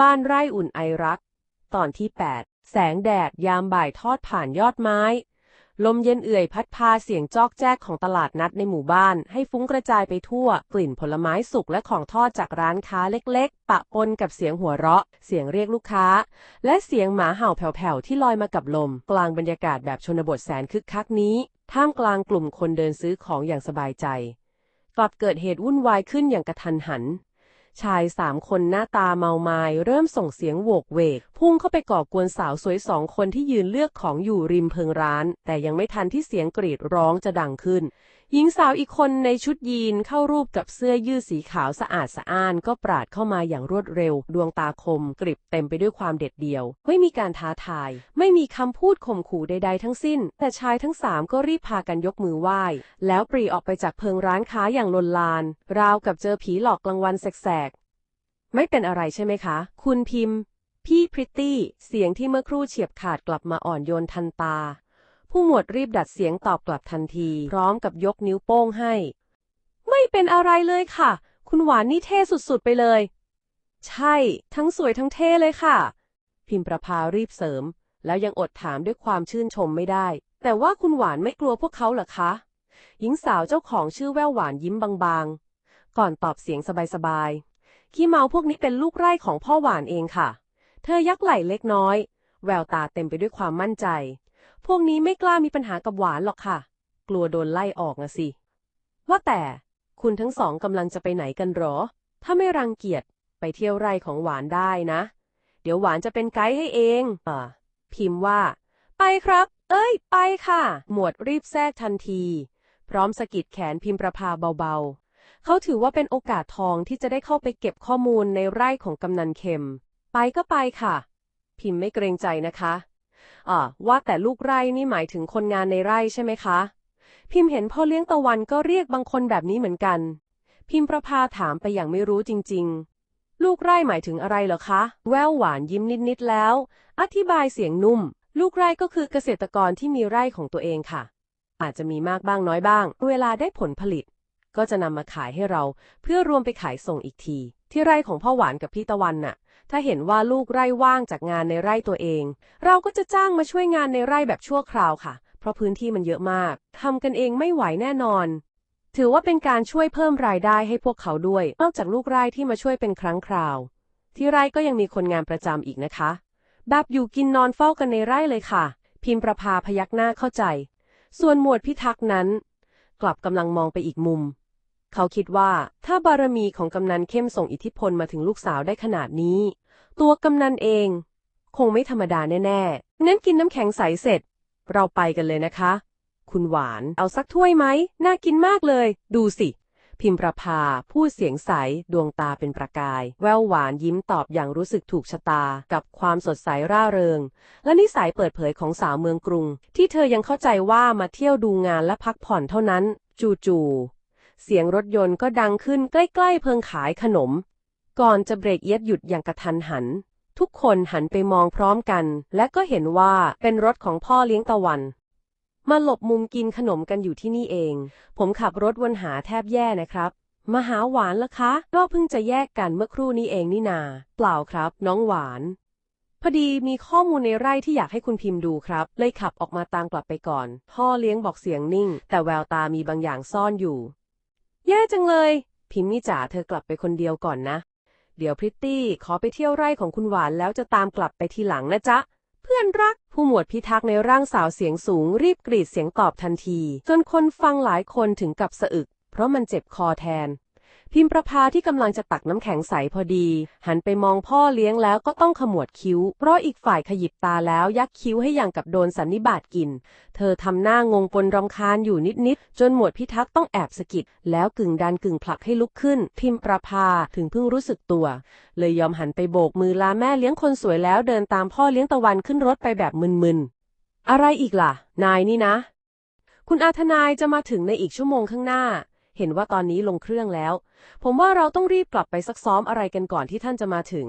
บ้านไร่อุ่นไอรัก ตอนที่ 8 แสงแดดยามบ่ายทอดผ่านยอดไม้ ลมเย็นเอื่อยพัดพาเสียงจอกแจ๊กของตลาดนัดในหมู่บ้าน ให้ฟุ้งกระจายไปทั่ว กลิ่นผลไม้สุกและของทอดจากร้านค้าเล็กๆ ปะปนกับเสียงหัวเราะ เสียงเรียกลูกค้า และเสียงหมาเห่าแผ่วๆที่ลอยมากับลม กลางบรรยากาศแบบชนบทแสนคึกคักนี้ ท่ามกลางกลุ่มคนเดินซื้อของอย่างสบายใจ กลับเกิดเหตุวุ่นวายขึ้นอย่างกระทันหัน ชายสามคนหน้าตาเมามายเริ่มส่งเสียงโวกเวก พุ่งเข้าไปก่อกวนสาวสวยสองคนที่ยืนเลือกของอยู่ริมเพิงร้าน แต่ยังไม่ทันที่เสียงกรีดร้องจะดังขึ้น หญิงสาวอีกคนในชุดยีนเข้ารูปกับเสื้อยืดสีขาวสะอาดสะอ้านก็ปราดเข้ามาอย่างรวดเร็ว ดวงตาคมกริบเต็มไปด้วยความเด็ดเดี่ยวไม่มีการท้าทาย ไม่มีคำพูดข่มขู่ใด ๆ ทั้งสิ้น แต่ชายทั้งสามก็รีบพากันยกมือไหว้ แล้วปรีออกไปจากเพิงร้านค้าอย่างลนลาน ราวกับเจอผีหลอกกลางวันแสกๆไม่เป็นอะไรใช่ไหมคะ คุณพิมพ์ พี่พริตตี้ เสียงที่เมื่อครู่เฉียบขาดกลับมาอ่อนโยนทันตา ผู้หมวดรีบดัดเสียงตอบกลับทันที พร้อมกับยกนิ้วโป้งให้ ไม่เป็นอะไรเลยค่ะ คุณหวานนี่เท่สุดๆไปเลย ใช่ ทั้งสวยทั้งเท่เลยค่ะ พิมประภารีบเสริม แล้วยังอดถามด้วยความชื่นชมไม่ได้ แต่ว่าคุณหวานไม่กลัวพวกเขาเหรอคะ หญิงสาวเจ้าของชื่อแววหวานยิ้มบางๆ ก่อนตอบเสียงสบายๆขี้เมาพวกนี้เป็นลูกไร่ของพ่อหวานเองค่ะ เธอยักไหล่เล็กน้อย แววตาเต็มไปด้วยความมั่นใจ พวกนี้ไม่กล้ามีปัญหากับหวานหรอกค่ะ กลัวโดนไล่ออกนะสิ ว่าแต่คุณทั้งสองกำลังจะไปไหนกันหรอ ถ้าไม่รังเกียจไปเที่ยวไร่ของหวานได้นะ เดี๋ยวหวานจะเป็นไกด์ให้เองอ่าพิมพ์ว่า ไปครับ เอ้ย ไปค่ะ หมวดรีบแทรกทันที พร้อมสะกิดแขนพิมพ์ประภาเบาๆ เขาถือว่าเป็นโอกาสทองที่จะได้เข้าไปเก็บข้อมูลในไร่ของกำนันเข็ม ไปก็ไปค่ะ พิมพ์ไม่เกรงใจนะคะ อ่าว่าแต่ลูกไร่นี่หมายถึงคนงานในไร่ใช่ไหมคะ พิมพ์เห็นพ่อเลี้ยงตะวันก็เรียกบางคนแบบนี้เหมือนกัน พิมพ์ประภาถามไปอย่างไม่รู้จริง ๆ ลูกไร่หมายถึงอะไรเหรอคะ แววหวานยิ้มนิดๆแล้ว อธิบายเสียงนุ่ม ลูกไร่ก็คือเกษตรกรที่มีไร่ของตัวเองค่ะ อาจจะมีมากบ้างน้อยบ้าง เวลาได้ผลผลิต ก็จะนำมาขายให้เราเพื่อรวมไปขายส่งอีกที ที่ไร่ของพ่อหวานกับพี่ตะวันน่ะ ถ้าเห็นว่าลูกไร่ว่างจากงานในไร่ตัวเอง เราก็จะจ้างมาช่วยงานในไร่แบบชั่วคราวค่ะ เพราะพื้นที่มันเยอะมากทำกันเองไม่ไหวแน่นอน ถือว่าเป็นการช่วยเพิ่มรายได้ให้พวกเขาด้วย นอกจากลูกไร่ที่มาช่วยเป็นครั้งคราว ที่ไร่ก็ยังมีคนงานประจำอีกนะคะ แบบอยู่กินนอนเฝ้ากันในไร่เลยค่ะ พิมพ์ประภาพยักหน้าเข้าใจ ส่วนหมวดพิทักษ์นั้น กลับกำลังมองไปอีกมุม เขาคิดว่าถ้าบารมีของกำนันเข้มส่งอิทธิพลมาถึงลูกสาวได้ขนาดนี้ ตัวกำนันเอง คงไม่ธรรมดาแน่ๆงั้นกินน้ำแข็งใสเสร็จ เราไปกันเลยนะคะ คุณหวานเอาสักถ้วยไหม น่ากินมากเลย ดูสิ พิมประภาพูดเสียงใส ดวงตาเป็นประกาย แววหวานยิ้มตอบอย่างรู้สึกถูกชะตา กับความสดใสร่าเริง และนิสัยเปิดเผยของสาวเมืองกรุง ที่เธอยังเข้าใจว่ามาเที่ยวดูงานและพักผ่อนเท่านั้น จู่ๆ เสียงรถยนต์ก็ดังขึ้นใกล้ ๆ เพิงขายขนม ก่อนจะเบรกเอียดหยุดอย่างกระทันหัน ทุกคนหันไปมองพร้อมกัน และก็เห็นว่าเป็นรถของพ่อเลี้ยงตะวัน มาหลบมุมกินขนมกันอยู่ที่นี่เอง ผมขับรถวนหาแทบแย่นะครับ มาหาหวานละคะ ก็เพิ่งจะแยกกันเมื่อครู่นี้เองนี่นา เปล่าครับ น้องหวานพอดีมีข้อมูลในไร่ที่อยากให้คุณพิมพ์ดูครับ เลยขับออกมาตามกลับไปก่อน พ่อเลี้ยงบอกเสียงนิ่ง แต่แววตามีบางอย่างซ่อนอยู่ แย่จังเลย พิมพ์นี่จ๋าเธอกลับไปคนเดียวก่อนนะ เดี๋ยวพริตตี้ขอไปเที่ยวไร่ของคุณหวานแล้วจะตามกลับไปทีหลังนะจ๊ะ เพื่อนรัก ผู้หมวดพิทักษ์ในร่างสาวเสียงสูงรีบกรีดเสียงตอบทันที จนคนฟังหลายคนถึงกับสะอึก เพราะมันเจ็บคอแทน พิมประภาที่กำลังจะตักน้ำแข็งใสพอดี หันไปมองพ่อเลี้ยงแล้วก็ต้องขมวดคิ้ว เพราะอีกฝ่ายขยิบตาแล้วยักคิ้วให้อย่างกับโดนสันนิบาตกิน เธอทำหน้างงปนรำคาญอยู่นิดๆ จนหมวดพิทักษ์ต้องแอบสะกิด แล้วกึ่งดันกึ่งผลักให้ลุกขึ้น พิมประภาถึงเพิ่งรู้สึกตัว เลยยอมหันไปโบกมือลาแม่เลี้ยงคนสวยแล้วเดินตามพ่อเลี้ยงตะวันขึ้นรถไปแบบมึนๆ อะไรอีกล่ะ นายนี่นะ คุณอาทนายจะมาถึงในอีกชั่วโมงข้างหน้า เห็นว่าตอนนี้ลงเครื่องแล้ว ผมว่าเราต้องรีบกลับไปซักซ้อมอะไรกันก่อนที่ท่านจะมาถึง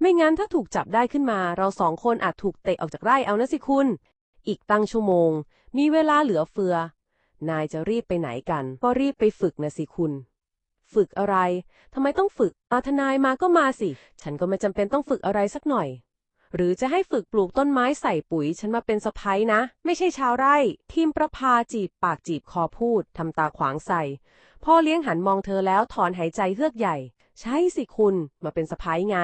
ไม่งั้นถ้าถูกจับได้ขึ้นมา เราสองคนอาจถูกเตะออกจากไร่เอานะสิคุณ อีกตั้งชั่วโมง มีเวลาเหลือเฟือ นายจะรีบไปไหนกัน ก็รีบไปฝึกนะสิคุณ ฝึกอะไรทำไมต้องฝึกอาทนายมาก็มาสิ ฉันก็ไม่จำเป็นต้องฝึกอะไรสักหน่อย หรือจะให้ฝึกปลูกต้นไม้ใส่ปุ๋ย ฉันมาเป็นสะพ้ยนะ ไม่ใช่ชาวไร่ ทีมประพาจีบปากจีบคอพูดทำตาขวางใส่ พ่อเลี้ยงหันมองเธอแล้วถอนหายใจเฮือกใหญ่ ใช่สิคุณมาเป็นสะพ้ยไง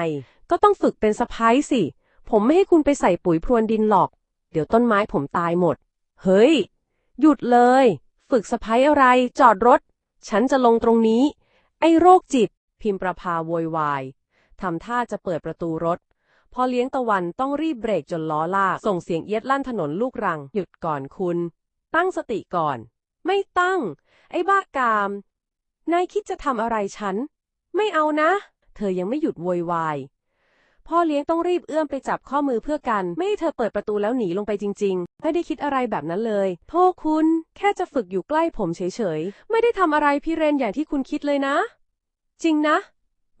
ก็ต้องฝึกเป็นสะพ้ยสิ ผมไม่ให้คุณไปใส่ปุ๋ยพรวนดินหรอก เดี๋ยวต้นไม้ผมตายหมด เฮ้ย หยุดเลย ฝึกสะพ้ยอะไร จอดรถ ฉันจะลงตรงนี้ ไอ้โรคจิต พิมประพาโวยวายทำท่าจะเปิดประตูรถ พอเลี้ยงตะวันต้องรีบเบรกจนล้อลาก ส่งเสียงเอียดลั่นถนนลูกรัง หยุดก่อนคุณ ตั้งสติก่อน ไม่ตั้ง ไอ้บ้ากาม นายคิดจะทำอะไรฉัน ไม่เอานะ เธอยังไม่หยุดโวยวาย พ่อเลี้ยงต้องรีบเอื้อมไปจับข้อมือเพื่อกัน ไม่ให้เธอเปิดประตูแล้วหนีลงไปจริง ๆ ไม่ได้คิดอะไรแบบนั้นเลย โทษคุณ แค่จะฝึกอยู่ใกล้ผมเฉยๆ ไม่ได้ทำอะไรพี่เรนอย่างที่คุณคิดเลยนะ จริงนะ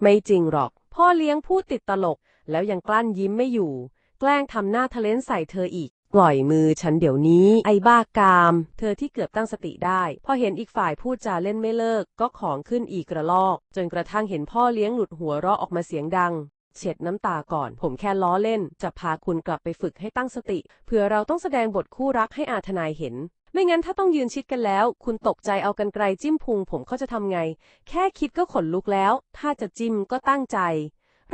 ไม่จริงหรอก พ่อเลี้ยงพูดติดตลก แล้วยังกลั้นยิ้มไม่อยู่ แกล้งทำหน้าทะเลนใส่เธออีก ปล่อยมือฉันเดี๋ยวนี้ ไอ้บ้ากาม เธอที่เกือบตั้งสติได้ พอเห็นอีกฝ่ายพูดจาเล่นไม่เลิก ก็ของขึ้นอีกกระลอก จนกระทั่งเห็นพ่อเลี้ยงหลุดหัวเราะออกมาเสียงดัง เช็ดน้ำตาก่อน ผมแค่ล้อเล่น จะพาคุณกลับไปฝึกให้ตั้งสติ เผื่อเราต้องแสดงบทคู่รักให้อาทนายเห็นไม่งั้นถ้าต้องยืนชิดกันแล้ว คุณตกใจเอากันไกลจิ้มพุงผมเขาจะทำไง แค่คิดก็ขนลุกแล้ว ถ้าจะจิ้มก็ตั้งใจ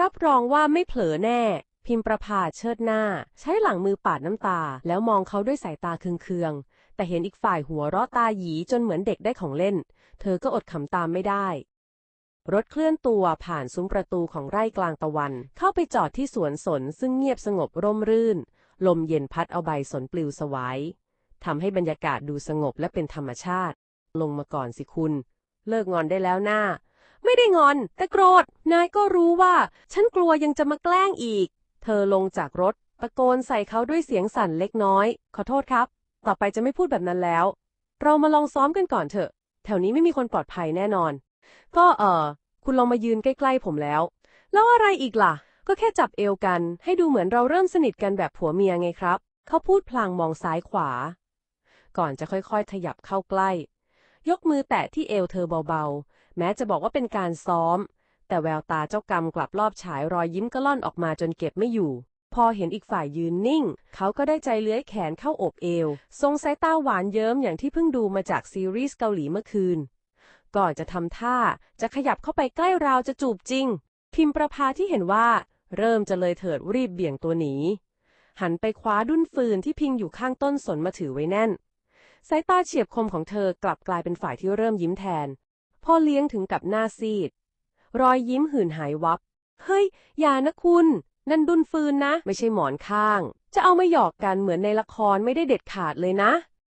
รับรองว่าไม่เผลอแน่ พิมประพาเชิดหน้า ใช้หลังมือปาดน้ำตา แล้วมองเขาด้วยสายตาเคืองๆ แต่เห็นอีกฝ่ายหัวเราะตาหยีจนเหมือนเด็กได้ของเล่น เธอก็อดขำตามไม่ได้ รถเคลื่อนตัวผ่านซุ้มประตูของไร่กลางตะวัน เข้าไปจอดที่สวนสนซึ่งเงียบสงบร่มรื่น ลมเย็นพัดเอาใบสนปลิวสวายทำให้บรรยากาศดูสงบและเป็นธรรมชาติ ลงมาก่อนสิคุณ เลิกงอนได้แล้วหน้า ไม่ได้งอน แต่โกรธ นายก็รู้ว่า ฉันกลัวยังจะมาแกล้งอีก เธอลงจากรถ ตะโกนใส่เขาด้วยเสียงสั่นเล็กน้อย ขอโทษครับ ต่อไปจะไม่พูดแบบนั้นแล้ว เรามาลองซ้อมกันก่อนเถอะ แถวนี้ไม่มีคนปลอดภัยแน่นอน ก็เออคุณลองมายืนใกล้ๆผมแล้ว แล้วอะไรอีกล่ะ ก็แค่จับเอวกัน ให้ดูเหมือนเราเริ่มสนิทกันแบบผัวเมียไงครับ เขาพูดพลางมองซ้ายขวา ก่อนจะค่อยๆ ขยับเข้าใกล้ ยกมือแตะที่เอวเธอเบาๆ แม้จะบอกว่าเป็นการซ้อม แต่แววตาเจ้ากรรมกลับรอบฉายรอยยิ้มก็ล่อนออกมาจนเก็บไม่อยู่ พอเห็นอีกฝ่ายยืนนิ่ง เขาก็ได้ใจเลื้อยแขนเข้าอบเอว ทรงสายตาหวานเยิ้มอย่างที่เพิ่งดูมาจากซีรีส์เกาหลีเมื่อคืน ก่อนจะทำท่าจะขยับเข้าไปใกล้ราวจะจูบจริง พิมประพาที่เห็นว่า เริ่มจะเลยเถิดรีบเบี่ยงตัวหนีหันไปคว้าดุ้นฟืนที่พิงอยู่ข้างต้นสนมาถือไว้แน่น สายตาเฉียบคมของเธอกลับกลายเป็นฝ่ายที่เริ่มยิ้มแทน พ่อเลี้ยงถึงกับหน้าซีด รอยยิ้มหื่นหายวับ เฮ้ย อย่านะคุณ นั่นดุนฟืนนะ ไม่ใช่หมอนข้าง จะเอามาหยอกกันเหมือนในละครไม่ได้เด็ดขาดเลยนะ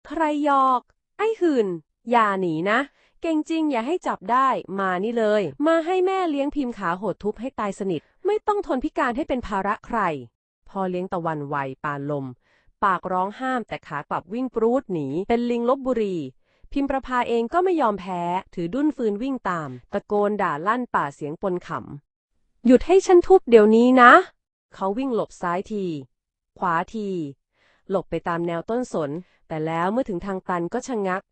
ใครหยอก ไอ้หื่นอย่าหนีนะ เก่งจริงอย่าให้จับได้ มานี่เลย มาให้แม่เลี้ยงพิมพ์ขาโหดทุบให้ตายสนิท ไม่ต้องทนพิการให้เป็นภาระใคร พ่อเลี้ยงตะวันไวปานลม ปากร้องห้ามแต่ขากลับวิ่งปรูดหนี เป็นลิงลบบุรี พิมประพาเองก็ไม่ยอมแพ้ ถือดุ้นฟืนวิ่งตาม ตะโกนด่าลั่นป่าเสียงปนขำ หยุดให้ฉันทุบเดี๋ยวนี้นะ เขาวิ่งหลบซ้ายที ขวาที หลบไปตามแนวต้นสน แต่แล้วเมื่อถึงทางตันก็ชะงัก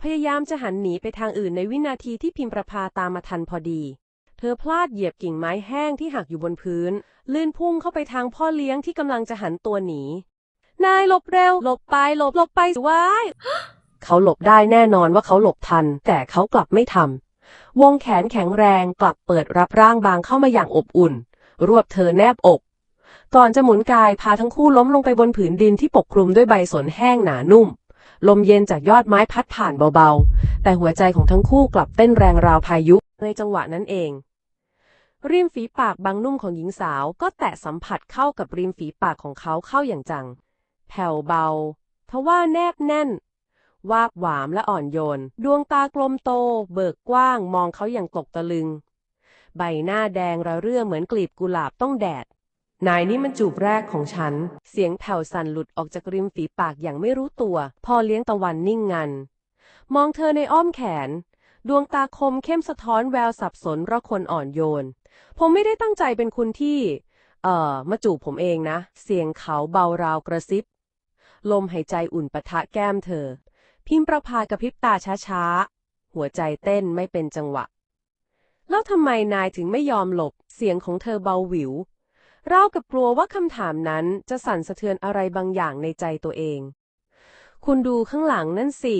พยายามจะหันหนีไปทางอื่นในวินาทีที่พิมประพาตามมาทันพอดีเธอพลาดเหยียบกิ่งไม้แห้งที่หักอยู่บนพื้น ลื่นพุ่งเข้าไปทางพ่อเลี้ยงที่กำลังจะหันตัวหนี นายหลบเร็ว หลบไปหลบหลบไปสิว้ายเขาหลบได้แน่นอนว่าเขาหลบทัน แต่เขากลับไม่ทำวงแขนแข็งแรงกลับเปิดรับร่างบางเข้ามาอย่างอบอุ่น รวบเธอแนบอก ก่อนจะหมุนกายพาทั้งคู่ล้มลงไปบนผืนดินที่ปกคลุมด้วยใบสนแห้งหนานุ่ม ลมเย็นจากยอดไม้พัดผ่านเบาๆ แต่หัวใจของทั้งคู่กลับเต้นแรงราวพายุในจังหวะนั้นเองริมฝีปากบางนุ่มของหญิงสาวก็แตะสัมผัสเข้ากับริมฝีปากของเขาเข้าอย่างจัง แผ่วเบา ทว่าแนบแน่น วาบหวามและอ่อนโยน ดวงตากลมโต เบิกกว้าง มองเขาอย่างตกตะลึง ใบหน้าแดงระเรื่อเหมือนกลีบกุหลาบต้องแดด นายนี่มันจูบแรกของฉัน เสียงแผ่วสั่นหลุดออกจากริมฝีปากอย่างไม่รู้ตัว พอเลี้ยงตะวันนิ่งงัน มองเธอในอ้อมแขน ดวงตาคมเข้มสะท้อนแววสับสนระคนอ่อนโยน ผมไม่ได้ตั้งใจเป็นคุณที่เอ่อ มาจูบผมเองนะ เสียงเขาเบาราวกระซิบ ลมหายใจอุ่นปะทะแก้มเธอ พิมพ์ประพากระพริบตาช้าๆ หัวใจเต้นไม่เป็นจังหวะ แล้วทำไมนายถึงไม่ยอมหลบ เสียงของเธอเบาหวิวเรากับกลัวว่าคำถามนั้นจะสั่นสะเทือนอะไรบางอย่างในใจตัวเอง คุณดูข้างหลังนั่นสิ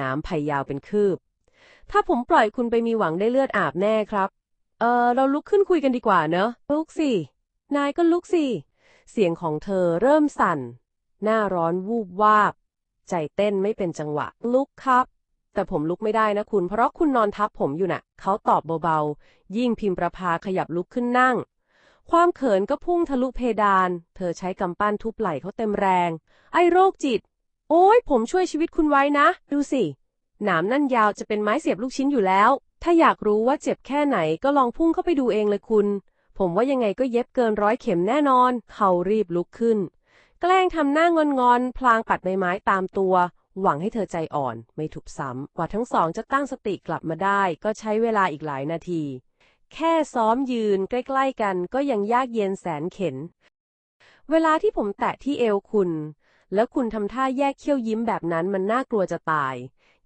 น้ำไผ่ยาวเป็นคืบ ถ้าผมปล่อยคุณไปมีหวังได้เลือดอาบแน่ครับ เออเราลุกขึ้นคุยกันดีกว่าเนอะลุกสิ นายก็ลุกสิ เสียงของเธอเริ่มสั่น หน้าร้อนวูบวาบ ใจเต้นไม่เป็นจังหวะ ลุกครับ แต่ผมลุกไม่ได้นะคุณ เพราะคุณนอนทับผมอยู่น่ะ เขาตอบเบาๆ ยิ่งพิมประภาขยับลุกขึ้นนั่ง ความเขินก็พุ่งทะลุเพดาน เธอใช้กำปั้นทุบไหล่เขาเต็มแรง ไอ้โรคจิต โอ้ยผมช่วยชีวิตคุณไว้นะ ดูสิ หนามนั่นยาวจะเป็นไม้เสียบลูกชิ้นอยู่แล้ว ถ้าอยากรู้ว่าเจ็บแค่ไหนก็ลองพุ่งเข้าไปดูเองเลยคุณ ผมว่ายังไงก็เย็บเกินร้อยเข็มแน่นอน เขารีบลุกขึ้น แกล้งทำหน้างอนงอนๆพลางปัดใบไม้ตามตัว หวังให้เธอใจอ่อนไม่ถูกซ้ำกว่าทั้งสองจะตั้งสติกลับมาได้ ก็ใช้เวลาอีกหลายนาที แค่ซ้อมยืนใกล้ ๆ กันก็ยังยากเย็นแสนเข็น เวลาที่ผมแตะที่เอวคุณ แล้วคุณทำท่าแยกเขี้ยวยิ้มแบบนั้นมันน่ากลัวจะตาย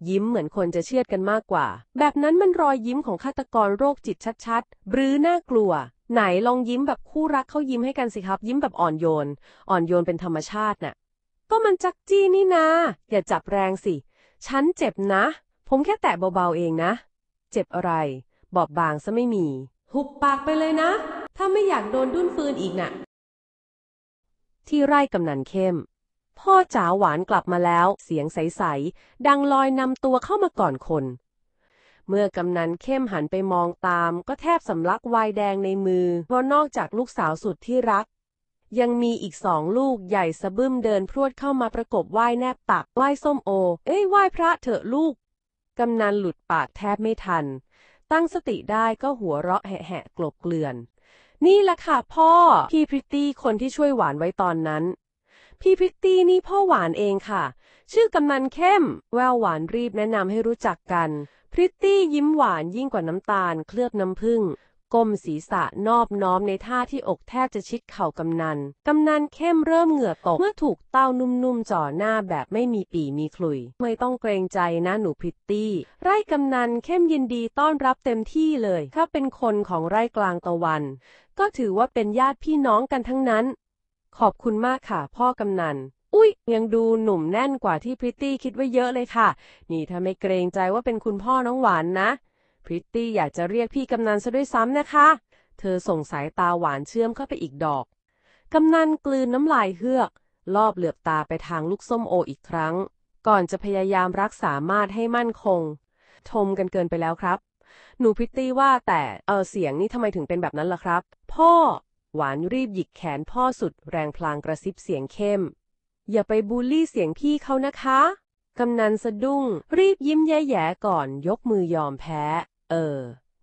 ยิ้มเหมือนคนจะเชื่อดกันมากกว่า แบบนั้นมันรอยยิ้มของฆาตกรโรคจิตชัดๆหรือน่ากลัว ไหนลองยิ้มแบบคู่รักเขายิ้มให้กันสิครับ ยิ้มแบบอ่อนโยน อ่อนโยนเป็นธรรมชาติน่ะ ก็มันจักจี้นี่นาอย่าจับแรงสิ ฉันเจ็บนะ ผมแค่แตะเบาๆเองนะ เจ็บอะไร บอบบางซะไม่มี หุบปากไปเลยนะ ถ้าไม่อยากโดนดุ้นฟืนอีกน่ะ ที่ไร่กำนันเข้ม พ่อจ๋าหวานกลับมาแล้ว เสียงใส ๆ ดังลอยนำตัวเข้ามาก่อนคน เมื่อกำนันเข้มหันไปมองตาม ก็แทบสำลักวน์แดงในมือ เพราะนอกจากลูกสาวสุดที่รัก ยังมีอีกสองลูกใหญ่สะบึ้มเดินพรวดเข้ามาประกบไหว้แนบตักไหว้ส้มโอ เอ้ยไหว้พระเถอะลูก กำนันหลุดปากแทบไม่ทัน ตั้งสติได้ก็หัวเราะแหะๆกลบเกลื่อน นี่แหละค่ะพ่อ พี่พริตตี้คนที่ช่วยหวานไว้ตอนนั้นพี่พริตตี้นี่พ่อหวานเองค่ะ ชื่อกำนันเข้ม แววหวานรีบแนะนำให้รู้จักกัน พริตตี้ยิ้มหวานยิ่งกว่าน้ำตาลเคลือบน้ำผึ้งก้มศีรษะนอบน้อมในท่าที่อกแทบจะชิดเข่ากำนัน กำนันเข้มเริ่มเหงื่อตก เมื่อถูกเต้านุ่มๆจ่อหน้าแบบไม่มีปีมีคลุย ไม่ต้องเกรงใจนะหนูพริตตี้ ไร่กำนันเข้มยินดีต้อนรับเต็มที่เลย ถ้าเป็นคนของไร่กลางตะวัน ก็ถือว่าเป็นญาติพี่น้องกันทั้งนั้น ขอบคุณมากค่ะพ่อกำนัน อุ้ยยังดูหนุ่มแน่นกว่าที่พริตตี้คิดไว้เยอะเลยค่ะ นี่ถ้าไม่เกรงใจว่าเป็นคุณพ่อน้องหวานนะ พริตตี้อยากจะเรียกพี่กำนันซะด้วยซ้ำนะคะ เธอส่งสายตาหวานเชื่อมเข้าไปอีกดอก กำนันกลืนน้ำลายเฮือก ลอบเหลือบตาไปทางลูกส้มโออีกครั้ง ก่อนจะพยายามรักษามาดให้มั่นคง ชมกันเกินไปแล้วครับ หนูพริตตี้ว่าแต่ เออเสียงนี่ทำไมถึงเป็นแบบนั้นล่ะครับ พ่อ หวานรีบหยิกแขนพ่อสุดแรงพลางกระซิบเสียงเข้ม อย่าไปบูลลี่เสียงพี่เขานะคะ กำนันสะดุ้ง รีบยิ้มแย่ๆก่อนยกมือยอมแพ้ เออ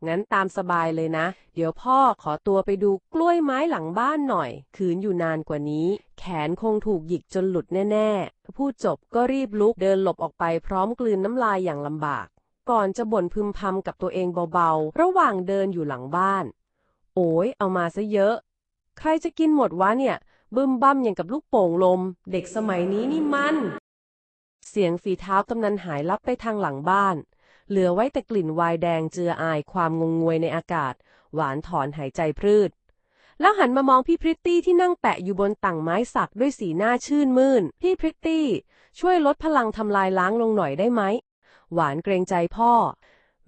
งั้นตามสบายเลยนะ เดี๋ยวพ่อขอตัวไปดูกล้วยไม้หลังบ้านหน่อยคืนอยู่นานกว่านี้ แขนคงถูกหยิกจนหลุดแน่ๆ พูดจบก็รีบลุกเดินหลบออกไปพร้อมกลืนน้ำลายอย่างลำบาก ก่อนจะบ่นพึมพำกับตัวเองเบาๆ ระหว่างเดินอยู่หลังบ้าน โอ้ยเอามาซะเยอะ ใครจะกินหมดวะเนี่ย บึ้มบั่มอย่างกับลูกโป่งลม เด็กสมัยนี้นี่มัน เสียงฝีเท้ากำนันหายลับไปทางหลังบ้าน เหลือไว้แต่กลิ่นวน์แดงเจืออายความงงงวยในอากาศ หวานถอนหายใจพรืด แล้วหันมามองพี่พริตตี้ที่นั่งแปะอยู่บนต่างไม้สักด้วยสีหน้าชื่นมื่น พี่พริตตี้ ช่วยลดพลังทำลายล้างลงหน่อยได้ไหม หวานเกรงใจพ่อ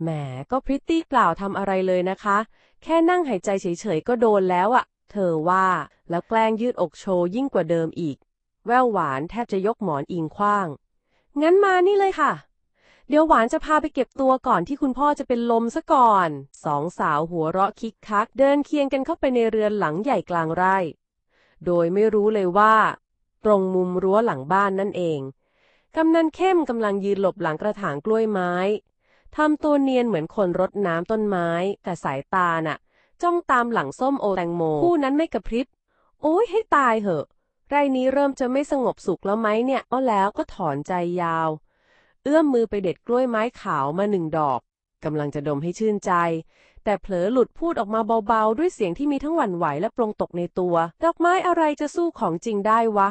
แหม ก็พริตตี้กล่าวทำอะไรเลยนะคะ แค่นั่งหายใจเฉยๆก็โดนแล้วอะ เธอว่า แล้วแกล้งยืดอกโชว์ยิ่งกว่าเดิมอีก แววหวานแทบจะยกหมอนอิงคว้าง งั้นมานี่เลยค่ะ เดี๋ยวหวานจะพาไปเก็บตัวก่อนที่คุณพ่อจะเป็นลมซะก่อน สองสาวหัวเราะคิกคัก เดินเคียงกันเข้าไปในเรือนหลังใหญ่กลางไร่ โดยไม่รู้เลยว่า ตรงมุมรั้วหลังบ้านนั่นเองกำนันเข้มกำลังยืนหลบหลังกระถางกล้วยไม้ทำตัวเนียนเหมือนคนรดน้ำต้นไม้ แต่สายตาน่ะ จ้องตามหลังส้มโอแตงโมคู่นั้นไม่กระพริบ โอ้ยให้ตายเหอะ ไรนี้เริ่มจะไม่สงบสุขแล้วไหมเนี่ยก็แล้วก็ถอนใจยาว เอื้อมมือไปเด็ดกล้วยไม้ขาวมาหนึ่งดอกกำลังจะดมให้ชื่นใจ แต่เผลอหลุดพูดออกมาเบาๆ ด้วยเสียงที่มีทั้งหวั่นไหวและปรงตกในตัว ดอกไม้อะไรจะสู้ของจริงได้วะ